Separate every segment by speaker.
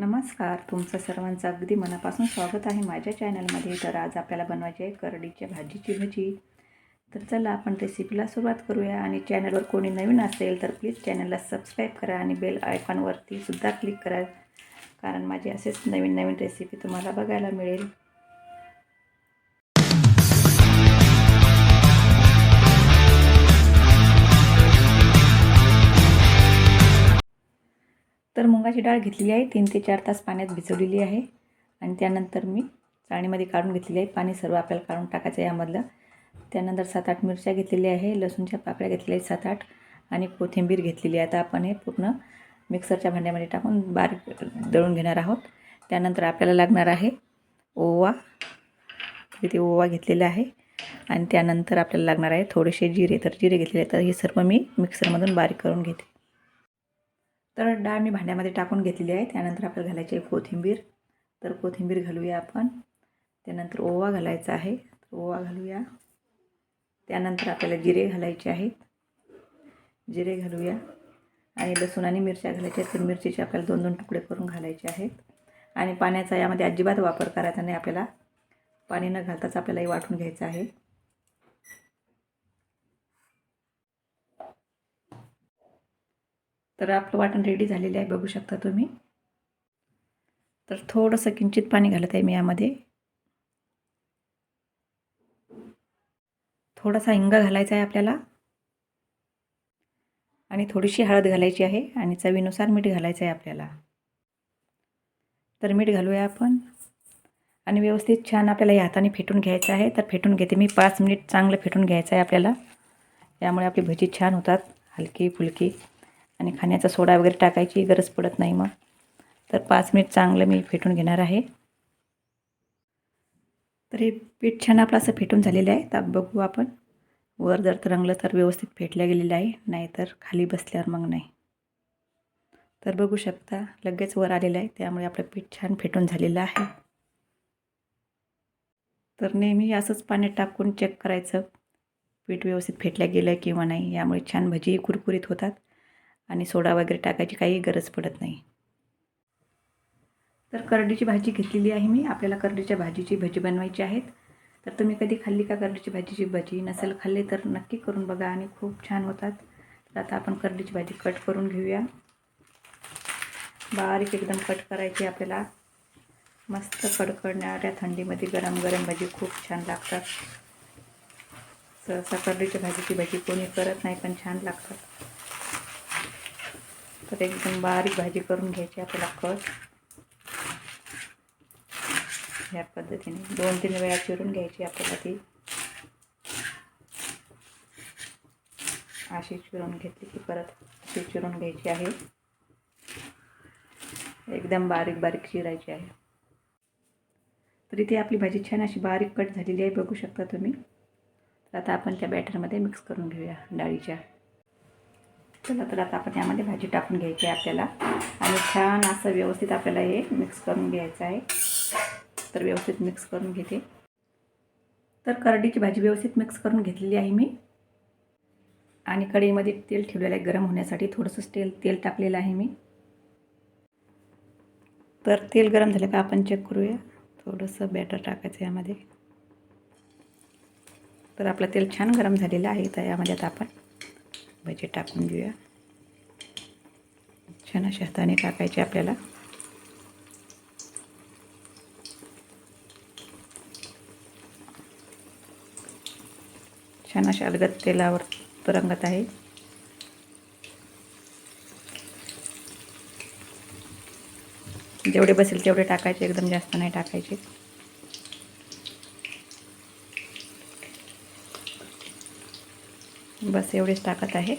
Speaker 1: नमस्कार तुमचं सर्वांचं अगदी मनापासून स्वागत आहे माझ्या चॅनलमध्ये. तर आज आपल्याला बनवायची आहे करडीच्या भाजीची भजी. तर चला आपण रेसिपीला सुरुवात करूया. आणि चॅनलवर कोणी नवीन असेल तर प्लीज चॅनलला सबस्क्राईब करा आणि बेल आयकॉनवरती सुद्धा क्लिक करा. कारण माझे असेच नवीन नवीन रेसिपी तुम्हाला बघायला मिळेल. तर मुगाची डाळ घेतलेली आहे. तीन ते चार तास पाण्यात भिजवलेली आहे. आणि त्यानंतर मी चाळणीमध्ये काढून घेतलेली आहे. पाणी सर्व आपल्याला काढून टाकायचं आहे यामधलं. त्यानंतर सात आठ मिरच्या घेतलेल्या आहे. लसूणच्या पाकळ्या घेतलेल्या आहेत सात आठ. आणि कोथिंबीर घेतलेली आहे. आता आपण हे पूर्ण मिक्सरच्या भांड्यामध्ये टाकून बारीक दळून घेणार आहोत. त्यानंतर आपल्याला लागणार आहे ओवा. इथे ओवा घेतलेला आहे. आणि त्यानंतर आपल्याला लागणार आहे थोडेसे जिरे. तर जिरे घेतलेले तर हे सर्व मी मिक्सरमधून बारीक करून घेते. तर डाळ मी भांड्यामध्ये टाकून घेतलेली आहे. त्यानंतर आपल्याला घालायची आहे कोथिंबीर. तर कोथिंबीर घालूया आपण. त्यानंतर ओवा घालायचा आहे. ओवा घालूया. त्यानंतर आपल्याला जिरे घालायचे आहेत. जिरे घालूया. आणि लसूण आणि मिरच्या घालायच्या आहेत. तर मिरचीचे आपल्याला दोन दोन तुकडे करून घालायचे आहेत. आणि पाण्याचा यामध्ये अजिबात वापर करायचा नाही. आपल्याला पाणी न घालताच आपल्याला हे वाटून घ्यायचं आहे. तर आपलं वाटण रेडी झालेलं आहे बघू शकता तुम्ही. तर थोडंसं किंचित पाणी घालत आहे मी यामध्ये. थोडासा हिंग घालायचा आहे आपल्याला. आणि थोडीशी हळद घालायची आहे आणि चवीनुसार मीठ घालायचं आहे आपल्याला. तर मीठ घालूया आपण. आणि व्यवस्थित छान आपल्याला या हाताने फेटून घ्यायचं आहे. तर फेटून घेते मी. पाच मिनिट चांगलं फेटून घ्यायचं आहे आपल्याला. यामुळे आपली भजी छान होतात. हलकी फुलकी आणि खाण्याचा सोडा वगैरे टाकायची गरज पडत नाही मग. तर पाच मिनिट चांगलं मी फेटून घेणार आहे. तर हे पीठ छान आपलं असं फेटून झालेलं आहे. तर बघू आपण. वर जर तरंगलं तर व्यवस्थित फेटल्या गेलेलं आहे. नाहीतर खाली बसल्यावर मग नाही. तर बघू शकता लगेच वर आलेलं आहे. त्यामुळे आपलं पीठ छान फेटून झालेलं आहे. तर नेहमी असंच पाण्यात टाकून चेक करायचं. पीठ व्यवस्थित फेटल्या गेलं किंवा नाही. यामुळे छान भजी कुरकुरीत होतात. आणि सोडा वगैरे टाकायची काही गरज पडत नाही. तर करडीची भाजी घेतलेली आहे मी. आपल्याला करडीच्या भाजीची भजी बनवायची आहेत. तर तुम्ही कधी खाल्ली का करडीची भाजीची भजी? नसेल खाल्ली तर नक्की करून बघा आणि खूप छान होतात. तर आता आपण करडीची भाजी कट करून घेऊया. बारीक एकदम कट करायची आपल्याला. मस्त कडकडणाऱ्या थंडीमध्ये गरम गरम भाजी खूप छान लागतात. सहसा करडीच्या भाजीची भाजी कोणी करत नाही पण छान लागतात. तर एकदम बारीक भाजी करून घ्यायची आपल्याला कट ह्या पद्धतीने दोन तीन वेळा चिरून घ्यायची आपल्याला ती. अशी चिरून घेतली की परत अशी चिरून घ्यायची आहे. एकदम बारीक बारीक चिरायची आहे. तर इथे आपली भाजी छान अशी बारीक कट झालेली आहे बघू शकता तुम्ही. तर आता आपण त्या बॅटरमध्ये मिक्स करून घेऊया डाळीच्या. चला तर आता आपण यामध्ये भाजी टाकून घ्यायची आहे आपल्याला. आणि छान असं व्यवस्थित आपल्याला हे मिक्स करून घ्यायचं आहे. तर व्यवस्थित मिक्स करून घेते. तर करडीची भाजी व्यवस्थित मिक्स करून घेतलेली आहे मी. आणि कढईमध्ये तेल ठेवलेलं आहे गरम होण्यासाठी थोडंसं तेल तेल टाकलेलं आहे मी. तर तेल गरम झालं का आपण चेक करूया. थोडंसं बॅटर टाकायचं यामध्ये. तर आपलं तेल छान गरम झालेलं आहे तर यामध्ये आता आपण भजे टाकून घेऊया. छान अशा हाताने टाकायचे आपल्याला. छान अशा अलगद तेलावर तरंगत आहे. जेवढे बसेल तेवढे टाकायचे एकदम जास्त नाही टाकायचे. बस एवढेच टाकत आहे.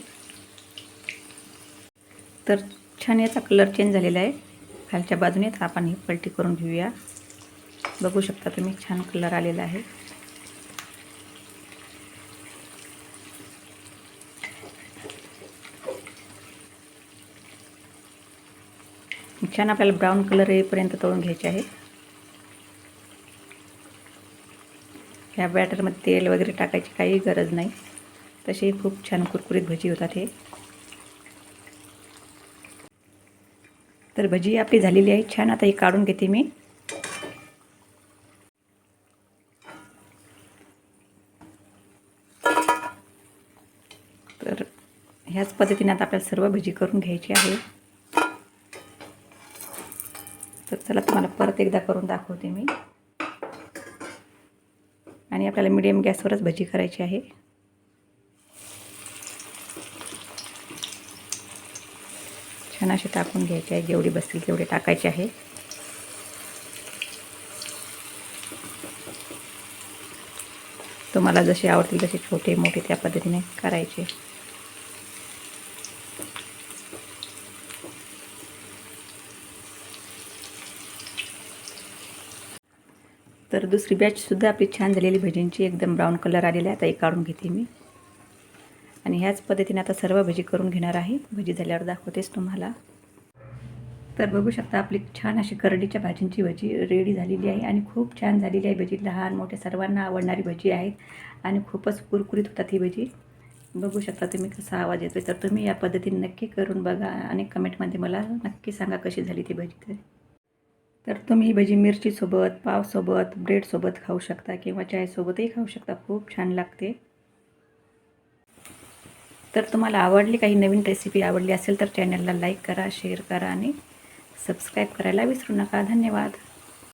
Speaker 1: तर छान याचा कलर चेंज झालेला आहे. खालच्या बाजूने तर आपण ही पलटी करून घेऊया. बघू शकता तुम्ही छान कलर आलेला आहे. छान आपल्याला ब्राऊन कलर येईपर्यंत तळून घ्यायचे आहे. ह्या बॅटरमध्ये तेल वगैरे टाकायची काही गरज नाही. तसे खूप छान कुरकुरीत भजी होतात हे. तर भजी आपली झालेली आहे. छान आता ही काढून घेते मी. तर ह्याच पद्धतीने आता आपल्याला सर्व भजी करून घ्यायची आहे. तर चला तुम्हाला परत एकदा करून दाखवते मी. आणि आपल्याला मिडियम गॅसवरच भजी करायची आहे. छान असे टाकून घ्यायचे आहे. जेवढी बसतील तेवढे टाकायचे आहे. तुम्हाला जसे आवडतील तसे छोटे मोठे त्या पद्धतीने करायचे. तर दुसरी बॅचसुद्धा आपली छान झालेली भजींची एकदम ब्राऊन कलर आलेला आहे. आता एक काढून घेते मी. आणि ह्याच पद्धतीने आता सर्व भजी करून घेणार आहे. भजी झाल्यावर दाखवतेच तुम्हाला. तर बघू शकता आपली छान अशी करडीच्या भाजींची भजी रेडी झालेली आहे आणि खूप छान झालेली आहे भजी. लहान मोठ्या सर्वांना आवडणारी भजी आहेत आणि खूपच कुरकुरीत होतात ही भजी. बघू शकता तुम्ही कसा आवाज येतो तर तुम्ही या पद्धतीने नक्की करून बघा आणि कमेंटमध्ये मला नक्की सांगा कशी झाली ती भजी तरी. तर तुम्ही ही भजी मिरचीसोबत पावसोबत ब्रेडसोबत खाऊ शकता किंवा चायसोबतही खाऊ शकता. खूप छान लागते. तर तुम्हाला आवडली काही नवीन रेसिपी आवडली असेल तर चॅनलला लाईक करा शेअर करा आणि सबस्क्राईब करायला विसरू नका. धन्यवाद.